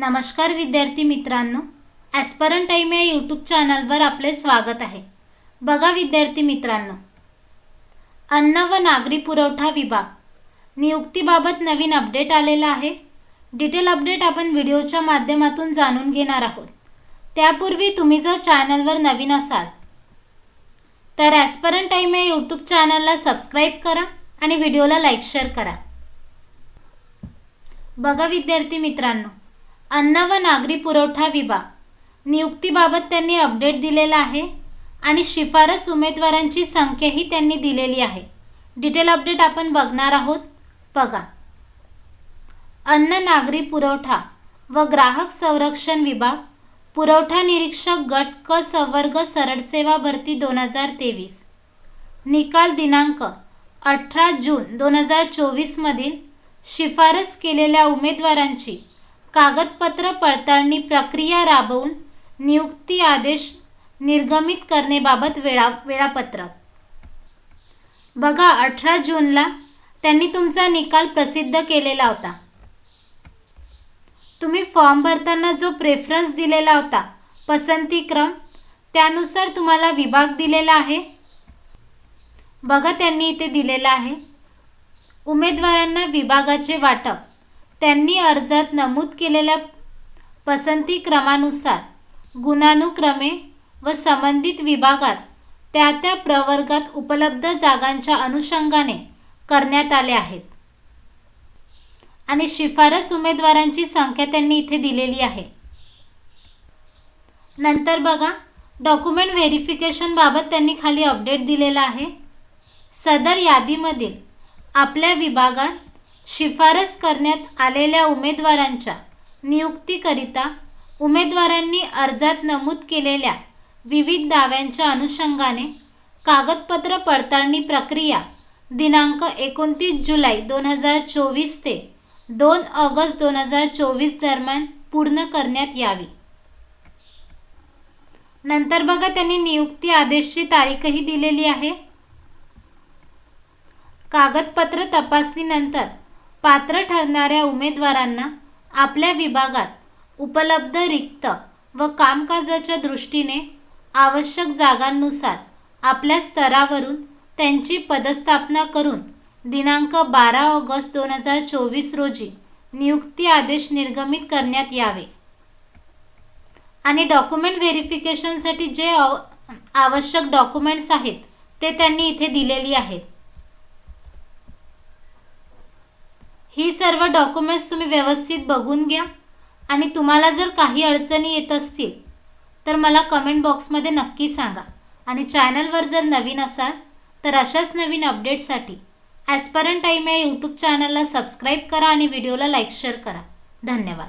नमस्कार विद्यार्थी मित्रांनो ॲस्परन टाईम या यूट्यूब चॅनलवर आपले स्वागत आहे. बघा विद्यार्थी मित्रांनो अन्न व नागरी पुरवठा विभाग नियुक्तीबाबत नवीन अपडेट आलेला आहे. डिटेल अपडेट आपण व्हिडिओच्या माध्यमातून जाणून घेणार आहोत. त्यापूर्वी तुम्ही जर चॅनलवर नवीन असाल तर ॲस्परन टाईम या यूट्यूब चॅनलला सबस्क्राईब करा आणि व्हिडिओला लाईक शेअर करा. बघा विद्यार्थी मित्रांनो अन्न व नागरी पुरवठा विभाग नियुक्तीबाबत त्यांनी अपडेट दिलेला आहे आणि शिफारस उमेदवारांची संख्याही त्यांनी दिलेली आहे. डिटेल अपडेट आपण बघणार आहोत. बघा. अन्न नागरी पुरवठा व ग्राहक संरक्षण विभाग पुरवठा निरीक्षक गट क संवर्ग सरळ सेवा भरती दोन हजार तेवीस. निकाल दिनांक अठरा जून दोन हजार चोवीसमधील शिफारस केलेल्या उमेदवारांची कागदपत्र पडताळणी प्रक्रिया राबवून नियुक्ती आदेश निर्गमित करण्याबाबत वेळा वेळापत्रक. बघा अठरा जूनला त्यांनी तुमचा निकाल प्रसिद्ध केलेला होता. तुम्ही फॉर्म भरताना जो प्रेफरन्स दिलेला होता पसंती क्रम त्यानुसार तुम्हाला विभाग दिलेला आहे. बघा त्यांनी इथे दिलेला आहे. उमेदवारांना विभागाचे वाटप. त्यांनी अर्जात नमूद केलेल्या पसंती क्रमानुसार गुणानुक्रमे व संबंधित विभागात त्या त्या प्रवर्गात उपलब्ध जागांच्या अनुषंगाने करण्यात आले आहेत. आणि शिफारस उमेदवारांची संख्या त्यांनी इथे दिलेली आहे. नंतर बघा डॉक्युमेंट व्हेरिफिकेशनबाबत त्यांनी खाली अपडेट दिलेला आहे. सदर यादीमधील आपल्या विभागात शिफारस करण्यात आलेल्या उमेदवारांच्या नियुक्तीकरिता उमेदवारांनी अर्जात नमूद केलेल्या विविध दाव्यांच्या अनुषंगाने कागदपत्र पडताळणी प्रक्रिया दिनांक एकोणतीस जुलै दोन हजार चोवीस ते दोन ऑगस्ट दोन हजार चोवीस दरम्यान पूर्ण करण्यात यावी. नंतर बघा त्यांनी नियुक्ती आदेशची तारीखही दिलेली आहे. कागदपत्र तपासणीनंतर पात्र ठरणाऱ्या उमेदवारांना आपल्या विभागात उपलब्ध रिक्त व कामकाजाच्या दृष्टीने आवश्यक जागांनुसार आपल्या स्तरावरून त्यांची पदस्थापना करून दिनांक बारा ऑगस्ट दोन हजार चोवीस रोजी नियुक्ती आदेश निर्गमित करण्यात यावे. आणि डॉक्युमेंट व्हेरिफिकेशनसाठी जे आवश्यक डॉक्युमेंट्स आहेत ते त्यांनी इथे दिलेली आहेत. ही सर्व डॉक्युमेंट्स तुम्ही व्यवस्थित बघून घ्या. आणि तुम्हाला जर काही अडचणी येत असतील तर मला कमेंट बॉक्समध्ये नक्की सांगा. आणि चॅनलवर जर नवीन असाल तर अशाच नवीन अपडेटसाठी ॲस्परंट टाईम या यूट्यूब चॅनलला सबस्क्राईब करा आणि व्हिडिओला लाईक शेअर करा. धन्यवाद.